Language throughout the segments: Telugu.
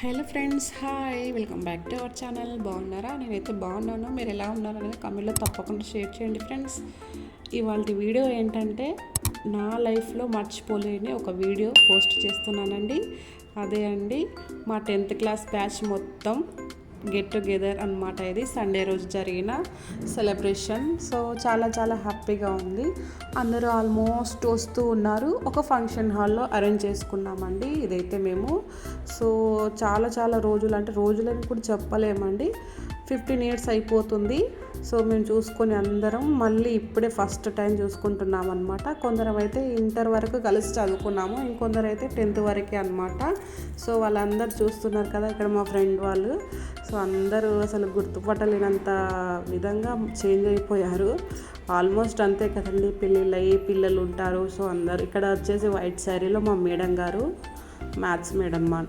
Hello friends hi. Welcome back to our channel. బాగున్నారా? నేనైతే బాగున్నాను. మీరు ఎలా ఉన్నారు అనేది కమెంట్లో తప్పకుండా షేర్ చేయండి ఫ్రెండ్స్. ఇవాళ వీడియో ఏంటంటే నా లైఫ్లో మర్చిపోలేని ఒక వీడియో పోస్ట్ చేస్తున్నానండి. అదే అండి మా టెన్త్ క్లాస్ బ్యాచ్ మొత్తం గెట్ టుగెదర్ అనమాట ఇది. సండే రోజు జరిగిన సెలబ్రేషన్ సో చాలా చాలా హ్యాపీగా ఉంది. అందరూ ఆల్మోస్ట్ వస్తూ ఉన్నారు. ఒక ఫంక్షన్ హాల్లో అరేంజ్ చేసుకున్నామండి. ఇదైతే మేము. సో చాలా చాలా రోజులు అంటే రోజులని కూడా చెప్పలేమండి. ఫిఫ్టీన్ ఇయర్స్ అయిపోతుంది. సో మేము చూసుకొని అందరం మళ్ళీ ఇప్పుడే ఫస్ట్ టైం చూసుకుంటున్నాం అనమాట కొందరం అయితే ఇంటర్ వరకు కలిసి చదువుకున్నాము. ఇంకొందరు అయితే టెన్త్ వరకే అనమాట సో వాళ్ళందరూ చూస్తున్నారు కదా ఇక్కడ మా ఫ్రెండ్ వాళ్ళు. సో అందరూ అసలు గుర్తుపట్టలేనంత విధంగా చేంజ్ అయిపోయారు. ఆల్మోస్ట్ అంతే కదండి పెళ్ళిళ్ళు అయ్యి పిల్లలు ఉంటారు సో అందరు ఇక్కడ వచ్చేసి వైట్ శారీలో మా మేడం గారు మ్యాథ్స్ మేడం మా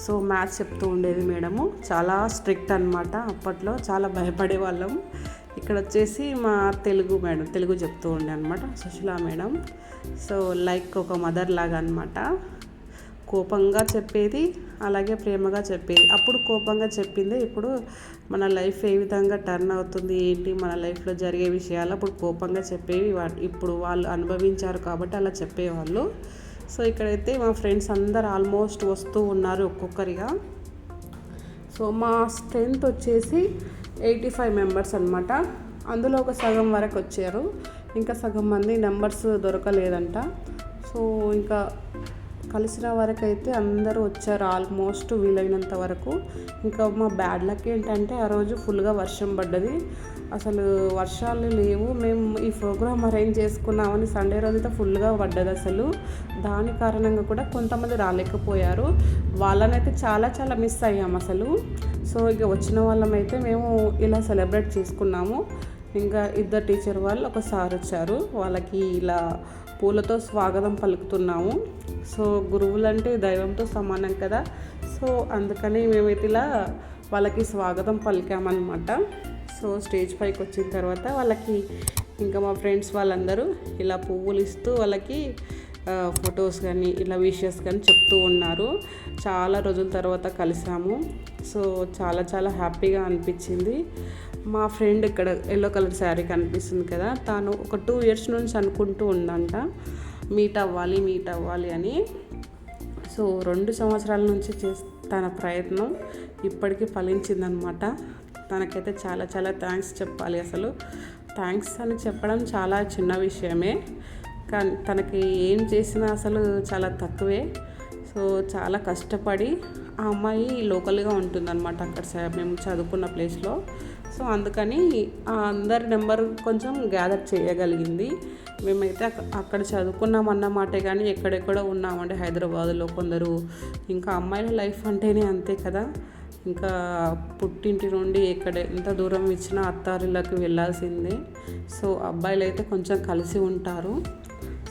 సో మ్యాథ్స్ చెప్తూ ఉండేది మేడము. చాలా స్ట్రిక్ట్ అనమాట అప్పట్లో చాలా భయపడే వాళ్ళం. ఇక్కడ వచ్చేసి మా తెలుగు మేడం తెలుగు చెప్తూ ఉండే అనమాట సుశీలా మేడం. సో లైక్ ఒక మదర్ లాగా అనమాట కోపంగా చెప్పేది అలాగే ప్రేమగా చెప్పేది. అప్పుడు కోపంగా చెప్పింది ఇప్పుడు మన లైఫ్ ఏ విధంగా టర్న్ అవుతుంది ఏంటి మన లైఫ్లో జరిగే విషయాలు. అప్పుడు కోపంగా చెప్పేవి ఇప్పుడు వాళ్ళు అనుభవించారు కాబట్టి అలా చెప్పేవాళ్ళు. సో ఇక్కడైతే మా ఫ్రెండ్స్ అందరు ఆల్మోస్ట్ వస్తూ ఉన్నారు ఒక్కొక్కరిగా. సో మా స్ట్రెంత్ వచ్చేసి ఎయిటీ ఫైవ్ మెంబర్స్ అనమాట అందులో ఒక సగం వరకు వచ్చారు. ఇంకా సగం మంది నెంబర్స్ దొరకలేదంట. సో ఇంకా కలిసిన వరకు అయితే అందరూ వచ్చారు ఆల్మోస్ట్ వీలైనంత వరకు. ఇంకా మా బ్యాడ్ లక్ ఏంటంటే ఆ రోజు ఫుల్గా వర్షం పడ్డది. అసలు వర్షాలు లేవు. మేము ఈ ప్రోగ్రామ్ అరేంజ్ చేసుకున్నామని సండే రోజు అయితే ఫుల్గా పడ్డది అసలు. దాని కారణంగా కూడా కొంతమంది రాలేకపోయారు. వాళ్ళనైతే చాలా చాలా మిస్ అయ్యాము అసలు. సో ఇక వచ్చిన వాళ్ళమైతే మేము ఇలా సెలబ్రేట్ చేసుకున్నాము. ఇంకా ఇద్దరు టీచర్ వాళ్ళు ఒక సార్ వచ్చారు. వాళ్ళకి ఇలా పూలతో స్వాగతం పలుకుతున్నాము. సో గురువులంటే దైవంతో సమానం కదా. సో అందుకని మేమైతే ఇలా వాళ్ళకి స్వాగతం పలికామన్నమాట. సో స్టేజ్ పైకి వచ్చిన తర్వాత వాళ్ళకి ఇంకా మా ఫ్రెండ్స్ వాళ్ళందరూ ఇలా పువ్వులు ఇస్తూ వాళ్ళకి ఫొటోస్ కానీ ఇలా విషెస్ కానీ చెప్తూ ఉన్నారు. చాలా రోజుల తర్వాత కలిసాము. సో చాలా చాలా హ్యాపీగా అనిపించింది. మా ఫ్రెండ్ ఇక్కడ ఎల్లో కలర్ శారీ కనిపిస్తుంది కదా తాను ఒక టూ ఇయర్స్ నుంచి అనుకుంటూ ఉందంట మీట్ అవ్వాలి మీట్ అవ్వాలి అని. సో రెండు సంవత్సరాల నుంచి చేసి తన ప్రయత్నం ఇప్పటికీ ఫలించిందనమాట. తనకైతే చాలా చాలా థ్యాంక్స్ చెప్పాలి అసలు. థ్యాంక్స్ అని చెప్పడం చాలా చిన్న విషయమే కానీ తనకి ఏం చేసినా అసలు చాలా తక్కువే. సో చాలా కష్టపడి ఆ అమ్మాయి లోకల్గా ఉంటుందన్నమాట అక్కడ మేము చదువుకున్న ప్లేస్లో సో అందుకని అందరి నెంబర్ కొంచెం గ్యాదర్ చేయగలిగింది. మేమైతే అక్కడ చదువుకున్నాం అన్నమాటే కానీ ఎక్కడెక్కడ ఉన్నామంటే హైదరాబాద్లో కొందరు. ఇంకా అమ్మాయిల లైఫ్ అంటేనే అంతే కదా. ఇంకా పుట్టింటి నుండి ఎక్కడ ఎంత దూరం ఇచ్చినా అత్తారిళ్ళకి వెళ్ళాల్సిందే. సో అబ్బాయిలు అయితే కొంచెం కలిసి ఉంటారు.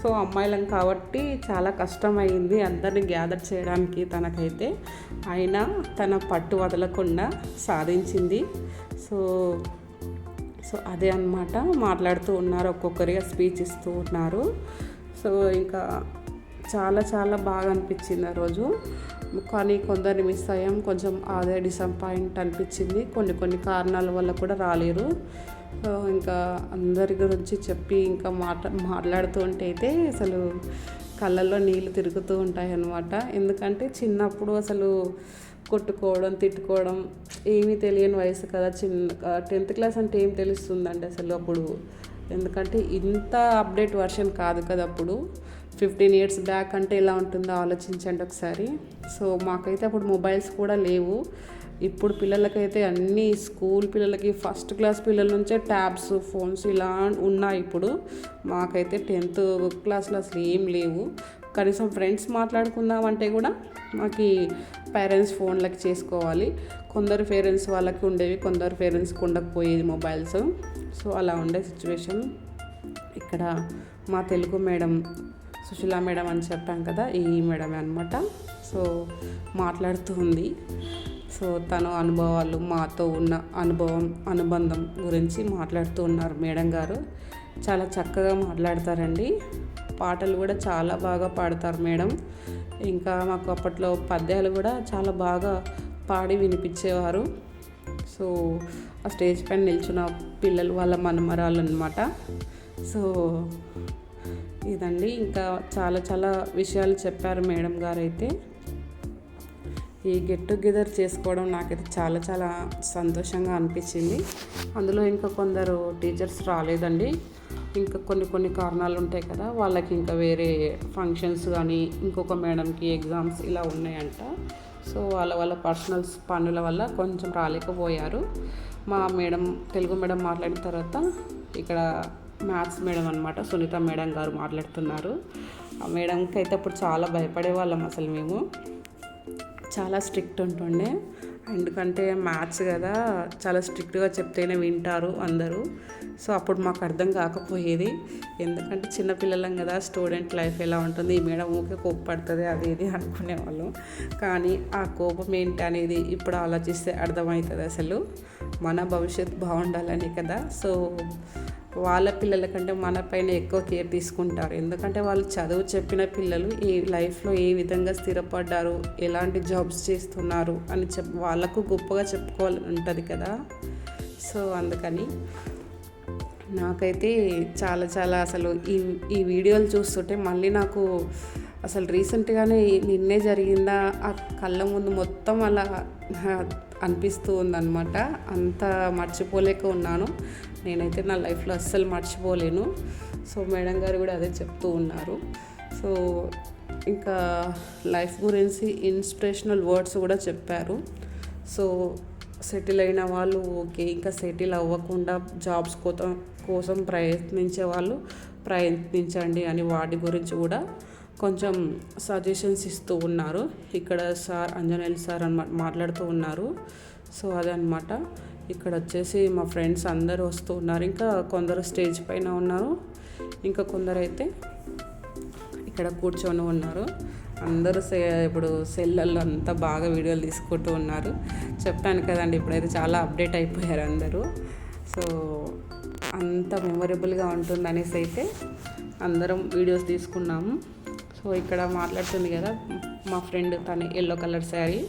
సో అమ్మాయిలం కాబట్టి చాలా కష్టమైంది అందరిని గ్యాదర్ చేయడానికి తనకైతే. అయినా తన పట్టు వదలకుండా సాధించింది. సో సో అదే అనమాట మాట్లాడుతూ ఉన్నారు ఒక్కొక్కరిగా స్పీచ్ ఇస్తూ ఉన్నారు. సో ఇంకా చాలా చాలా బాగా అనిపించింది ఆ రోజు. కానీ కొందరిని మిస్ అయ్యాం. కొంచెం అదే డిసప్పాయింట్ అనిపించింది. కొన్ని కొన్ని కారణాల వల్ల కూడా రాలేరు. ఇంకా అందరి గురించి చెప్పి ఇంకా మాట మాట్లాడుతూ ఉంటే అయితే అసలు కళ్ళల్లో నీళ్ళు తిరుగుతూ ఉంటాయి అన్నమాట ఎందుకంటే చిన్నప్పుడు అసలు కొట్టుకోవడం తిట్టుకోవడం ఏమీ తెలియని వయసు కదా. చిన్న టెన్త్ క్లాస్ అంటే ఏం తెలుస్తుందండి అసలు అప్పుడు? ఎందుకంటే ఇంత అప్డేట్ వర్షన్ కాదు కదా అప్పుడు. ఫిఫ్టీన్ ఇయర్స్ బ్యాక్ అంటే ఎలా ఉంటుందో ఆలోచించండి ఒకసారి. సో మాకైతే అప్పుడు మొబైల్స్ కూడా లేవు. ఇప్పుడు పిల్లలకైతే అన్ని స్కూల్ పిల్లలకి ఫస్ట్ క్లాస్ పిల్లల నుంచే ట్యాబ్స్ ఫోన్స్ ఇలా ఉన్నాయి ఇప్పుడు. మాకైతే టెన్త్ క్లాస్లో అసలు ఏం లేవు. కనీసం ఫ్రెండ్స్ మాట్లాడుకుందామంటే కూడా మాకు పేరెంట్స్ ఫోన్లకి చేసుకోవాలి. కొందరు పేరెంట్స్ వాళ్ళకి ఉండేవి కొందరు పేరెంట్స్కి ఉండకపోయేది మొబైల్స్ సో అలా ఉండే సిచ్యువేషన్ ఇక్కడ మా తెలుగు మేడం సుశీల మేడం అని చెప్పాం కదా ఈ మేడమే అనమాట సో మాట్లాడుతూ ఉంది. సో తన అనుభవాలు మాతో ఉన్న అనుభవం అనుబంధం గురించి మాట్లాడుతూ ఉన్నారు మేడం గారు. చాలా చక్కగా మాట్లాడతారండి. పాటలు కూడా చాలా బాగా పాడతారు మేడం. ఇంకా మాకు అప్పట్లో పద్యాలు కూడా చాలా బాగా పాడి వినిపించేవారు. సో ఆ స్టేజ్ పైన నిల్చున్న పిల్లలు వాళ్ళ మనమరాలు అనమాట సో ఇదండి. ఇంకా చాలా చాలా విషయాలు చెప్పారు మేడం గారు అయితే ఈ గెట్ టుగెదర్ చేసుకోవడం నాకైతే చాలా చాలా సంతోషంగా అనిపించింది. అందులో ఇంకా కొందరు టీచర్స్ రాలేదండి. ఇంకా కొన్ని కొన్ని కారణాలు ఉంటాయి కదా వాళ్ళకి ఇంకా వేరే ఫంక్షన్స్ కానీ ఇంకొక మేడంకి ఎగ్జామ్స్ ఇలా ఉన్నాయంట. సో వాళ్ళ వాళ్ళ పర్సనల్స్ పనుల వల్ల కొంచెం రాలేకపోయారు. మా మేడం తెలుగు మేడం మాట్లాడిన తర్వాత ఇక్కడ మ్యాథ్స్ మేడం అనమాట సునీత మేడం గారు మాట్లాడుతున్నారు. ఆ మేడంకి అయితే అప్పుడు చాలా భయపడే వాళ్ళం అసలు మేము. చాలా స్ట్రిక్ట్ ఉంటుండే. ఎందుకంటే మ్యాథ్స్ కదా చాలా స్ట్రిక్ట్గా చెప్తేనే వింటారు అందరూ. సో అప్పుడు మాకు అర్థం కాకపోయేది. ఎందుకంటే చిన్నపిల్లలం కదా స్టూడెంట్ లైఫ్ ఎలా ఉంటుంది ఈ మేడం ఊకే కోప్పడుతుంది అది ఇది అనుకునేవాళ్ళం కానీ ఆ కోపం ఏంటి అనేది ఇప్పుడు ఆలోచిస్తే అర్థమవుతుంది అసలు. మన భవిష్యత్తు బాగుండాలని కదా. సో వాళ్ళ పిల్లల కంటే మన పైన ఎక్కువ కేర్ తీసుకుంటారు. ఎందుకంటే వాళ్ళు చదువు చెప్పిన పిల్లలు ఈ లైఫ్లో ఏ విధంగా స్థిరపడ్డారు ఎలాంటి జాబ్స్ చేస్తున్నారు అని చెప్ వాళ్ళకు గొప్పగా చెప్పుకోవాలని ఉంటుంది కదా. సో అందుకని నాకైతే చాలా చాలా అసలు ఈ ఈ వీడియోలు చూస్తుంటే మళ్ళీ నాకు అసలు రీసెంట్గానే నిన్నే జరిగిందా ఆ కళ్ళ ముందు మొత్తం అలా అనిపిస్తూ ఉందన్నమాట. అంత మర్చిపోలేక ఉన్నాను. నేనైతే నా లైఫ్లో అస్సలు మర్చిపోలేను. సో మేడం గారు కూడా అదే చెప్తూ ఉన్నారు. సో ఇంకా లైఫ్ గురించి ఇన్స్పిరేషనల్ వర్డ్స్ కూడా చెప్పారు. సో సెటిల్ అయిన వాళ్ళు ఓకే ఇంకా సెటిల్ అవ్వకుండా జాబ్స్ కోసం కోసం ప్రయత్నించే వాళ్ళు ప్రయత్నించండి అని వాటి గురించి కూడా కొంచెం సజెషన్స్ ఇస్తూ ఉన్నారు. ఇక్కడ సార్ అంజనేయులు సార్ అనమాట మాట్లాడుతూ ఉన్నారు. సో అదనమాట ఇక్కడ వచ్చేసి మా ఫ్రెండ్స్ అందరూ వస్తూ ఉన్నారు. ఇంకా కొందరు స్టేజ్ పైన ఉన్నారు. ఇంకా కొందరు అయితే ఇక్కడ కూర్చొని ఉన్నారు. అందరూ సె ఇప్పుడు సెల్లల్లో అంతా బాగా వీడియోలు తీసుకుంటూ ఉన్నారు. చెప్పాను కదండి ఇప్పుడైతే చాలా అప్డేట్ అయిపోయారు అందరూ. సో అంత మెమొరబుల్గా ఉంటుంది అనేసి అయితే అందరం వీడియోస్ తీసుకున్నాము. సో ఇక్కడ మాట్లాడుతుంది కదా మా ఫ్రెండ్ తన ఎల్లో కలర్ శారీ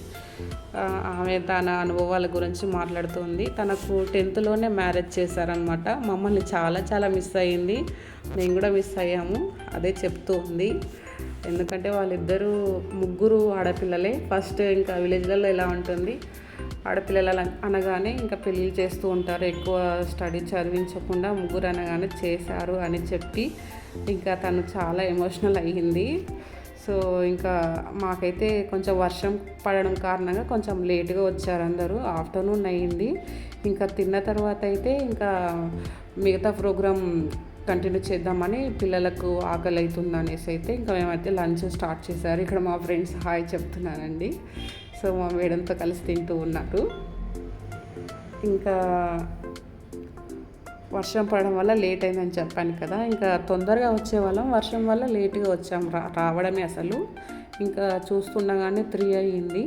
ఆమె తన అనుభవాల గురించి మాట్లాడుతుంది. తనకు టెన్త్లోనే మ్యారేజ్ చేశారనమాట మమ్మల్ని చాలా చాలా మిస్ అయ్యింది. మేము కూడా మిస్ అయ్యాము. అదే చెప్తూ ఉంది. ఎందుకంటే వాళ్ళిద్దరూ ముగ్గురు ఆడపిల్లలే. ఫస్ట్ ఇంకా విలేజ్లలో ఎలా ఉంటుంది? ఆడపిల్లల అనగానే ఇంకా పెళ్ళి చేస్తూ ఉంటారు. ఎక్కువ స్టడీ చదివించకుండా ముగ్గురు అనగానే చేశారు అని చెప్పి ఇంకా తను చాలా ఎమోషనల్ అయ్యింది. సో ఇంకా మాకైతే కొంచెం వర్షం పడడం కారణంగా కొంచెం లేట్గా వచ్చారు అందరూ. ఆఫ్టర్నూన్ అయ్యింది. ఇంకా తిన్న తర్వాత అయితే ఇంకా మిగతా ప్రోగ్రామ్ కంటిన్యూ చేద్దామని పిల్లలకు ఆకలి అవుతుంది అనేసి అయితే ఇంకా మేమైతే లంచ్ స్టార్ట్ చేశారు. ఇక్కడ మా ఫ్రెండ్స్ హాయ్ చెప్తున్నానండి సో మా మేడంతో కలిసి తింటూ ఉన్నారు ఇంకా వర్షం పడడం వల్ల లేట్ అయిందని చెప్పాను కదా ఇంకా తొందరగా వచ్చేవాళ్ళం వర్షం వల్ల లేట్గా వచ్చాం రా రావడమే అసలు. ఇంకా చూస్తుండగానే త్రీ అయ్యింది.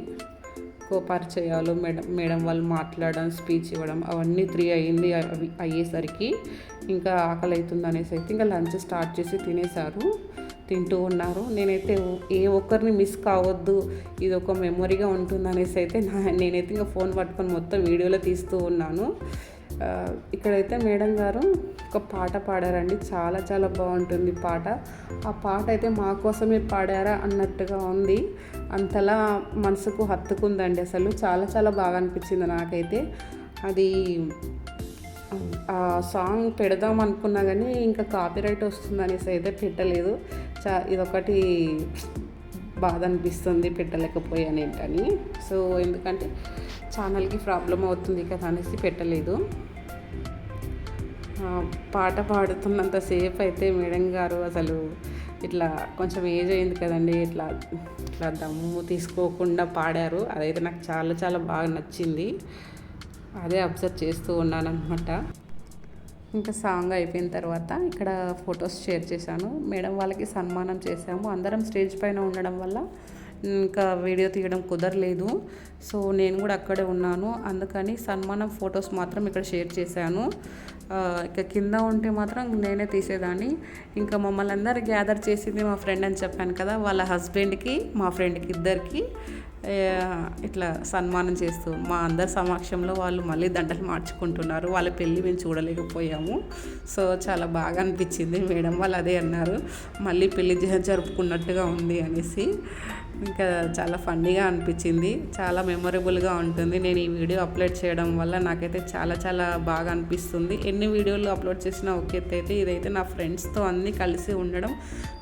పరిచయాలు మేడం మేడం వాళ్ళు మాట్లాడడం స్పీచ్ ఇవ్వడం అవన్నీ త్రీ అయ్యింది అవి అయ్యేసరికి. ఇంకా ఆకలి అవుతుంది అనేసి అయితే ఇంకా లంచ్ స్టార్ట్ చేసి తినేశారు. తింటూ ఉన్నారు. నేనైతే ఏ ఒక్కరిని మిస్ కావద్దు ఇది ఒక మెమొరీగా ఉంటుంది అనేసి అయితే నా నేనైతే ఇంకా ఫోన్ పట్టుకొని మొత్తం వీడియోలో తీస్తూ ఉన్నాను. ఇక్కడైతే మేడం గారు ఒక పాట పాడారండి. చాలా చాలా బాగుంటుంది పాట. ఆ పాట అయితే మా కోసమే పాడారా అన్నట్టుగా ఉంది. అంతలా మనసుకు హత్తుకుందండి అసలు. చాలా చాలా బాగా అనిపించింది నాకైతే. అది ఆ సాంగ్ పెడదాం అనుకున్నా కానీ ఇంకా కాపీరైట్ వస్తుంది అనేసి అయితే పెట్టలేదు. చా ఇదొకటి బాధ అనిపిస్తుంది పెట్టలేకపోయాను ఏంటని సో ఎందుకంటే ఛానల్కి ప్రాబ్లం అవుతుంది కదా అనేసి పెట్టలేదు. పాట పాడుతున్నంతసేపు అయితే మేడం గారు అసలు ఇట్లా కొంచెం ఏజ్ అయింది కదండి ఇట్లా ఇట్లా దమ్ము తీసుకోకుండా పాడారు. అదైతే నాకు చాలా చాలా బాగా నచ్చింది. అదే అబ్జర్వ్ చేస్తూ ఉన్నాను అనమాట ఇంకా సాంగ్ అయిపోయిన తర్వాత ఇక్కడ ఫొటోస్ షేర్ చేశాను. మేడం వాళ్ళకి సన్మానం చేశాము. అందరం స్టేజ్ పైన ఉండడం వల్ల ఇంకా వీడియో తీయడం కుదరలేదు. సో నేను కూడా అక్కడే ఉన్నాను. అందుకని సన్మానం ఫొటోస్ మాత్రం ఇక్కడ షేర్ చేశాను. ఇక కింద ఉంటే మాత్రం నేనే తీసేదాన్ని. ఇంకా మమ్మల్ని అందరు గ్యాదర్ చేసింది మా ఫ్రెండ్ అని చెప్పాను కదా వాళ్ళ హస్బెండ్కి మా ఫ్రెండ్కి ఇద్దరికి. ఇట్లా సన్మానం చేస్తూ మా అందరి సమక్షంలో వాళ్ళు మళ్ళీ దండలు మార్చుకుంటున్నారు. వాళ్ళ పెళ్ళి మేము చూడలేకపోయాము. సో చాలా బాగా అనిపించింది మేడం వాళ్ళు అదే అన్నారు. మళ్ళీ పెళ్ళి జరుపుకున్నట్టుగా ఉంది అనేసి. ఇంకా చాలా ఫన్నీగా అనిపించింది. చాలా మెమొరబుల్గా ఉంటుంది. నేను ఈ వీడియో అప్లోడ్ చేయడం వల్ల నాకైతే చాలా చాలా బాగా అనిపిస్తుంది. ఎన్ని వీడియోలు అప్లోడ్ చేసినా ఒక అయితే ఇదైతే నా ఫ్రెండ్స్తో అన్నీ కలిసి ఉండడం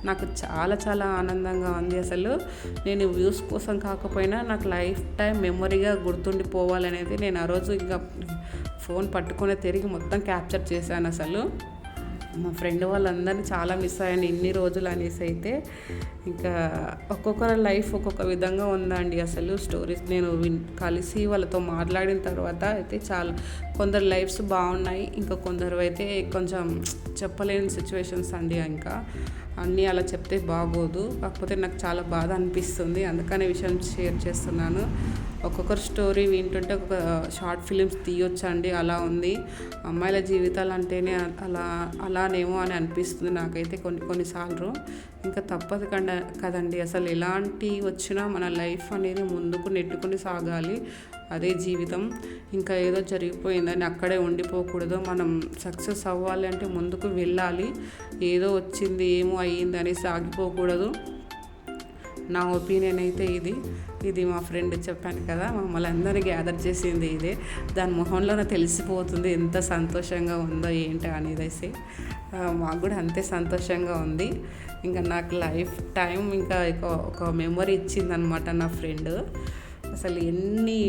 నాకు చాలా చాలా ఆనందంగా ఉంది అసలు. నేను వ్యూస్ కోసం కాకపోయినా నాకు లైఫ్ టైం మెమొరీగా గుర్తుండిపోవాలనేది నేను ఆ రోజు ఇంకా ఫోన్ పట్టుకునే తిరిగి మొత్తం క్యాప్చర్ చేశాను అసలు. మా ఫ్రెండ్ వాళ్ళందరినీ చాలా మిస్ అయ్యాను ఇన్ని రోజులు అనేసి అయితే. ఇంకా ఒక్కొక్కరి లైఫ్ ఒక్కొక్క విధంగా ఉందండి. అసలు స్టోరీస్ నేను విన్ కలిసి వాళ్ళతో మాట్లాడిన తర్వాత అయితే చాలా కొందరు లైఫ్స్ బాగున్నాయి. ఇంకా కొందరు అయితే కొంచెం చెప్పలేని సిచ్యువేషన్స్ అండి ఇంకా. అన్నీ అలా చెప్తే బాగోదు. కాకపోతే నాకు చాలా బాధ అనిపిస్తుంది. అందుకనే విషయం షేర్ చేస్తున్నాను. ఒక్కొక్కరు స్టోరీ వింటుంటే ఒక షార్ట్ ఫిలిమ్స్ తీయొచ్చండి అలా ఉంది. అమ్మాయిల జీవితాలు అంటేనే అలా అలానేమో అని అనిపిస్తుంది నాకైతే కొన్ని కొన్నిసార్లు. ఇంకా తప్పదు కండ కదండి అసలు ఎలాంటి వచ్చినా మన లైఫ్ అనేది ముందుకు నెట్టుకుని సాగాలి. అదే జీవితం. ఇంకా ఏదో జరిగిపోయిందని అక్కడే ఉండిపోకూడదు. మనం సక్సెస్ అవ్వాలి అంటే ముందుకు వెళ్ళాలి. ఏదో వచ్చింది ఏమో అయ్యింది అనేసి ఆగిపోకూడదు. నా ఒపీనియన్ అయితే ఇది. ఇది మా ఫ్రెండ్ చెప్పాను కదా మమ్మల్ని అందరినీ గ్యాదర్ చేసింది ఇదే. దాని మొహంలోనే తెలిసిపోతుంది ఎంత సంతోషంగా ఉందో ఏంటో అనేసి మాకు కూడా అంతే సంతోషంగా ఉంది. ఇంకా నాకు లైఫ్ టైం ఇంకా ఒక- ఒక మెమొరీ ఇచ్చిందనమాట నా ఫ్రెండ్. అసలు ఎన్ని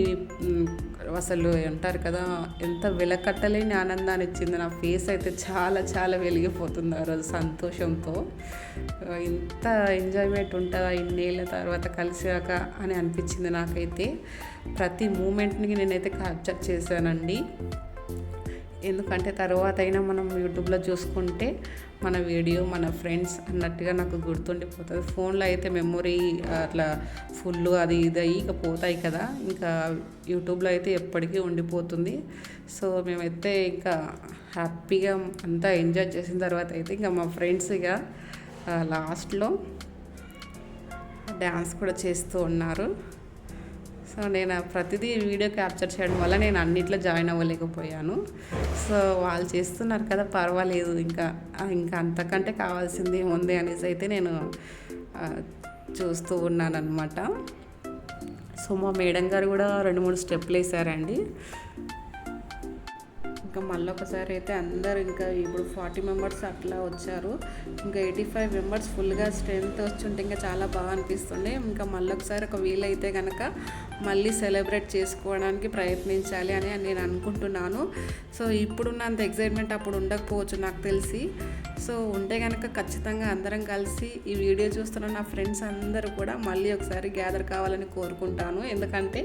అసలు అంటారు కదా ఎంత వెలకట్టలేని ఆనందాన్ని ఇచ్చింది. నా ఫేస్ అయితే చాలా చాలా వెలిగిపోతుంది ఆ రోజు సంతోషంతో. ఇంత ఎంజాయ్మెంట్ ఉంటుందా ఇన్నేళ్ళ తర్వాత కలిసాక అని అనిపించింది నాకైతే. ప్రతి మూమెంట్ని నేనైతే క్యాప్చర్ చేశానండి. ఎందుకంటే తర్వాత అయినా మనం యూట్యూబ్లో చూసుకుంటే మన వీడియో మన ఫ్రెండ్స్ అన్నట్టుగా నాకు గుర్తుండిపోతుంది. ఫోన్లో అయితే మెమొరీ అట్లా ఫుల్ అది ఇది అయ్యి ఇక పోతాయి కదా. ఇంకా యూట్యూబ్లో అయితే ఎప్పటికీ ఉండిపోతుంది. సో మేమైతే ఇంకా హ్యాపీగా అంతా ఎంజాయ్ చేసిన తర్వాత అయితే ఇంకా మా ఫ్రెండ్స్ ఇక లాస్ట్లో డ్యాన్స్ కూడా చేస్తూ ఉన్నారు. సో నేను ప్రతిదీ వీడియో క్యాప్చర్ చేయడం వల్ల నేను అన్నిట్లో జాయిన్ అవ్వలేకపోయాను. సో వాళ్ళు చేస్తున్నారు కదా పర్వాలేదు ఇంకా ఇంకా అంతకంటే కావాల్సింది ఉంది అనేసి అయితే నేను చూస్తూ ఉన్నాను అనమాట సో మా మేడం గారు కూడా రెండు మూడు స్టెప్లు వేసారండి. ఇంకా మళ్ళీ ఒకసారి అయితే అందరు ఇంకా ఇప్పుడు ఫార్టీ మెంబర్స్ అట్లా వచ్చారు. ఇంకా ఎయిటీ ఫైవ్ మెంబర్స్ ఫుల్గా స్ట్రెంత్ వచ్చుంటే ఇంకా చాలా బాగా అనిపిస్తుంది ఇంకా మళ్ళీ ఒకసారి ఒక వీలైతే కనుక మళ్ళీ సెలబ్రేట్ చేసుకోవడానికి ప్రయత్నించాలి అని నేను అనుకుంటున్నాను. సో ఇప్పుడున్నంత ఎగ్జైట్మెంట్ అప్పుడు ఉండకపోవచ్చు నాకు తెలిసి. సో ఉంటే కనుక ఖచ్చితంగా అందరం కలిసి ఈ వీడియో చూస్తున్న నా ఫ్రెండ్స్ అందరూ కూడా మళ్ళీ ఒకసారి గ్యాదర్ కావాలని కోరుకుంటాను. ఎందుకంటే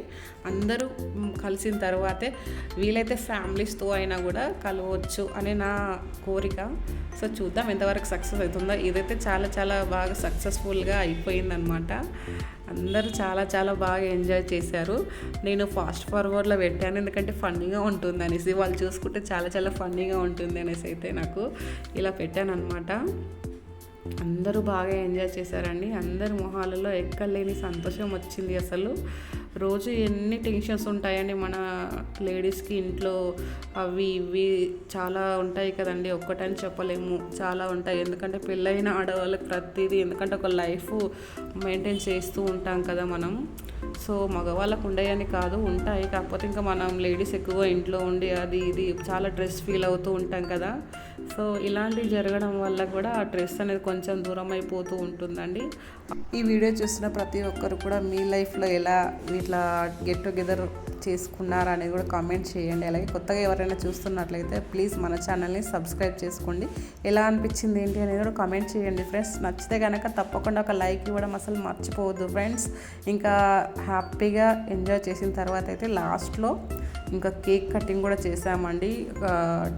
అందరూ కలిసిన తర్వాతే వీలైతే ఫ్యామిలీస్తో అయినా కూడా కలవచ్చు అనే నా కోరిక. సో చూద్దాం ఎంతవరకు సక్సెస్ అవుతుందో. ఇదైతే చాలా చాలా బాగా సక్సెస్ఫుల్గా అయిపోయిందనమాట. అందరూ చాలా చాలా బాగా ఎంజాయ్ చేశారు. నేను ఫాస్ట్ ఫార్వర్డ్లో పెట్టాను. ఎందుకంటే ఫన్నీగా ఉంటుంది అనేసి. వాళ్ళు చూసుకుంటే చాలా చాలా ఫన్నీగా ఉంటుంది అనేసి అయితే నాకు ఇలా పెట్టాను అనమాట అందరూ బాగా ఎంజాయ్ చేశారండి. అందరి మొహాలలో ఎక్కలేని సంతోషం వచ్చింది అసలు. రోజు ఎన్ని టెన్షన్స్ ఉంటాయండి మన లేడీస్కి ఇంట్లో. అవి ఇవి చాలా ఉంటాయి కదండి ఒక్కటని చెప్పలేము. చాలా ఉంటాయి. ఎందుకంటే పెళ్ళైన ఆడవాళ్ళకి ప్రతిదీ ఎందుకంటే ఒక లైఫ్ మెయింటైన్ చేస్తూ ఉంటాం కదా మనం. సో మగవాళ్ళకు ఉండేయని కాదు ఉంటాయి. కాకపోతే ఇంకా మనం లేడీస్ ఎక్కువ ఇంట్లో ఉండి అది ఇది చాలా డ్రెస్ ఫీల్ అవుతూ ఉంటాం కదా. సో ఇలాంటివి జరగడం వల్ల కూడా ఆ డ్రెస్ అనేది కొంచెం దూరం అయిపోతూ ఉంటుందండి. ఈ వీడియో చూసిన ప్రతి ఒక్కరు కూడా మీ లైఫ్లో ఎలా ఇట్లా గెట్ టుగెదర్ చేసుకున్నారా అనేది కూడా కామెంట్ చేయండి. అలాగే కొత్తగా ఎవరైనా చూస్తున్నట్లయితే ప్లీజ్ మన ఛానల్ని సబ్స్క్రైబ్ చేసుకోండి. ఎలా అనిపించింది ఏంటి అనేది కూడా కామెంట్ చేయండి ఫ్రెండ్స్ నచ్చితే కనుక తప్పకుండా ఒక లైక్ ఇవ్వడం అసలు మర్చిపోవద్దు ఫ్రెండ్స్ ఇంకా హ్యాపీగా ఎంజాయ్ చేసిన తర్వాత అయితే లాస్ట్లో ఇంకా కేక్ కటింగ్ కూడా చేసామండి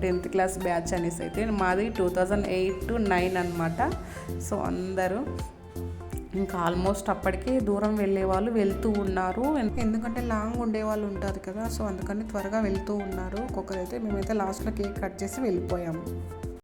టెన్త్ క్లాస్ బ్యాచ్ అనేసి అయితే మాది two thousand eight to nine అనమాట సో అందరూ ఇంకా ఆల్మోస్ట్ అప్పటికే దూరం వెళ్ళే వాళ్ళు వెళ్తూ ఉన్నారు. ఎందుకంటే లాంగ్ ఉండే వాళ్ళు ఉంటారు కదా సో అందుకని త్వరగా వెళ్తూ ఉన్నారు. ఒక్కొక్కరైతే మేమైతే లాస్ట్లో కేక్ కట్ చేసి వెళ్ళిపోయాము.